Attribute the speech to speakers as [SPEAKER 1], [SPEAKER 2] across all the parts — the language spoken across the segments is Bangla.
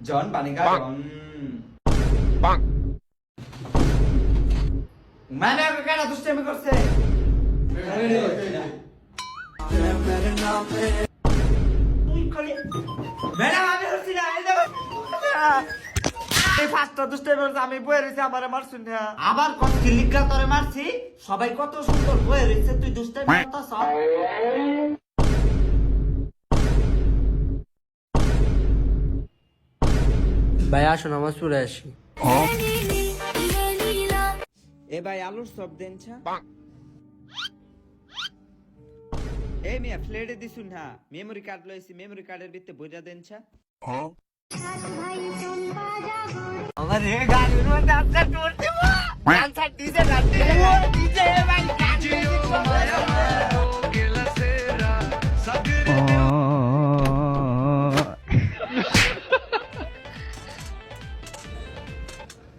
[SPEAKER 1] জন বানিকা জন মানে ওকে কেন দুষ্টামি করছে? আমি বয়ে রয়েছে আমার মারছুন না। আবার কত কিলিকা তোরে মারছি? সবাই কত সুন্দর বয়ে রয়েছে তুই দুষ্টামি করতাছ?
[SPEAKER 2] ভাই আসুন আমার চলে আসি।
[SPEAKER 1] এ ভাই আলুর সব দেন এ মিয়া ফ্লেটে দিছুন না মেমোরি কার্ড লইছি মেমোরি কার্ডের ভিতরে বইটা দেন ছা আমার রে গাড়ির মধ্যে আজকে টুর আনসার দিছে ডিজে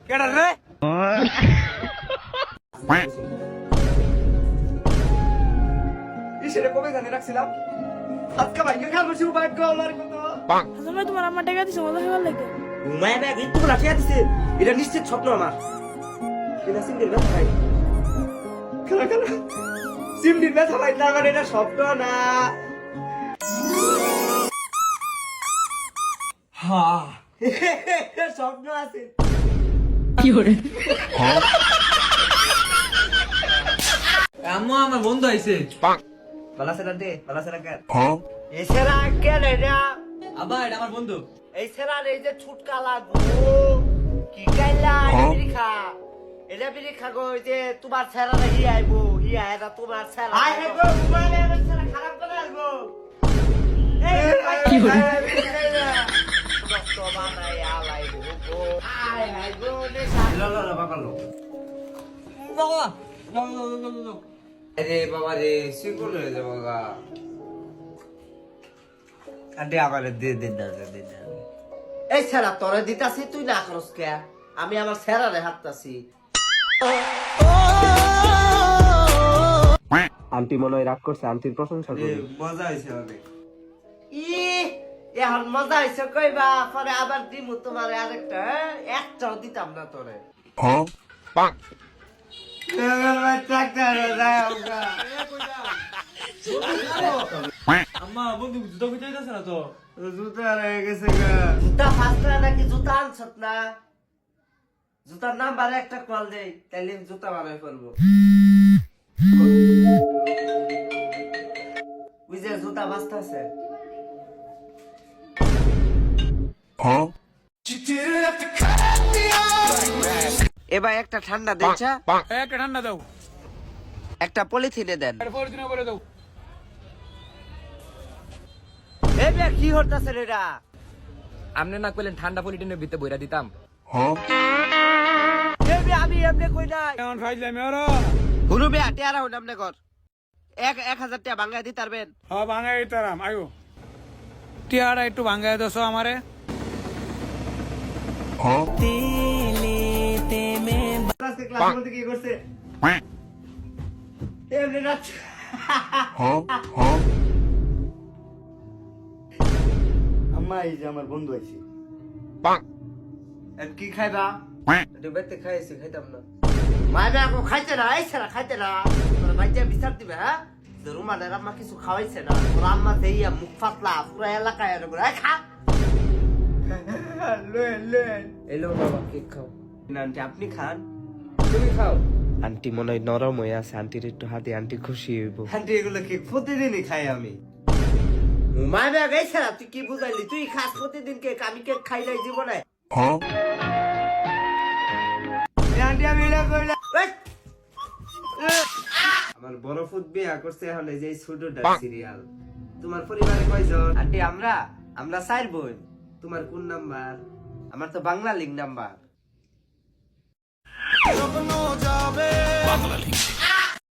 [SPEAKER 1] কেডা রে ইসেরে কবে জানি রাখছিলাম আজকে ভাই খাল বসে ভাগ্য আল্লাহর কত
[SPEAKER 3] হাসান ভাই তোমার আমার টাকা দিছে মজা খাবার লাগে
[SPEAKER 1] ঘুমায় ব্যাগ একটু লাঠিয়া দিছে এটা নিশ্চিত স্বপ্ন আমার এটা সিমডির ব্যথা ভাই খালা খালা সিমডির ব্যথা ভাই না এটা স্বপ্ন না হা স্বপ্ন আছে
[SPEAKER 2] আম্মু আমার বন্ধু আইছে।
[SPEAKER 1] বালা দে বালা সেরা কে? এ সেরা কে রে না
[SPEAKER 2] এটা আমার বন্ধু।
[SPEAKER 1] এই সেরা রে যে ছুটকা লাগবো। কি গাইলা বিড়ি খা এটা বিড়ি গো যে তোমার সেরা রে হি আইবো হি আইরা তোমার আই হে গো সেরা খারাপ করে আসব কি হলো? আরে বাবা রে সিকুল হয়ে যাব গা আরে আবার দে দে না দে দে না এই সেরা তোরে দিতাছি তুই না করস কে আমি আমার সেরা রে হাঁটতাছি
[SPEAKER 4] আন্টি মনে হয় রাগ করছে আন্টির প্রশংসা করি।
[SPEAKER 1] মজা হয়েছে অনেক। ই এখন মজা হয়েছে কইবা পরে আবার দিমু তোমার আরেকটা হ্যাঁ? একটাও দিতাম না তোরে।
[SPEAKER 2] আম্মা বন্ধু জুতো খুঁজে যাচ্ছে না তো?
[SPEAKER 1] জুতা নাকি জুতা আনছত না? জুতার নাম্বারে একটা কল দেই তাইলে জুতা বানাই ওই যে জুতা বাস্তা এবার একটা ঠান্ডা দেনছা
[SPEAKER 5] একটা ঠান্ডা দাও।
[SPEAKER 1] একটা পলিথিনে দেন।
[SPEAKER 5] একটা পলিথিনে করে দাও।
[SPEAKER 1] এ কি
[SPEAKER 2] আপনি না কইলেন ঠান্ডা পলিটিনের ভিতরে বইরা দিতাম।
[SPEAKER 1] এ আমি এমনি কই নাই।
[SPEAKER 5] কেমন ফাইজলামি ওরা?
[SPEAKER 1] হুরু বে টিয়ারা হইন আমনে কর এক এক হাজার টাকা ভাঙ্গাই দিতে পারবেন
[SPEAKER 5] হ্যাঁ ভাঙাই তারাম আয়ো। টিয়ারা একটু ভাঙাই দোসো আমারে।
[SPEAKER 1] আজকে ক্লাস বলতে কি করছে? এমনি নাচ আম্মা এই যে আমার বন্ধু আইছে। কি খাইবা? একটু বেতে খাইছি খাইতাম না। মাইবা কো খাইতে না আইছে না খাইতে না। তোর বাইতে বিচার দিবে হ্যাঁ? যে রুমানের আম্মা কিছু খাওয়াইছে না। তোর আম্মা দেইয়া মুখ ফাটলা পুরো এলাকায় আর করে লেন লেন।
[SPEAKER 2] এলো বাবা কেক খাও।
[SPEAKER 1] আন্টি আপনি খান।
[SPEAKER 2] তুমি খাও।
[SPEAKER 4] আন্টি মনে হয় নরম হয়ে আছে আন্টির একটু হাতে আন্টি খুশি হইব।
[SPEAKER 1] আন্টি এগুলো কি প্রতিদিনই খাই আমি? গেছে তুই কি বুঝাইলি তুই খাস প্রতিদিন কেক আমি কেক খাই নাই জীবনে। আন্টি আমি এটা কইলা আমার বড় ফুট বিয়া করছে এখন এই যে ছোট সিরিয়াল। তোমার পরিবারে কয়জন? আন্টি আমরা আমরা চার বোন। তোমার কোন নাম্বার? আমার তো Banglalink number.
[SPEAKER 6] Bangla link.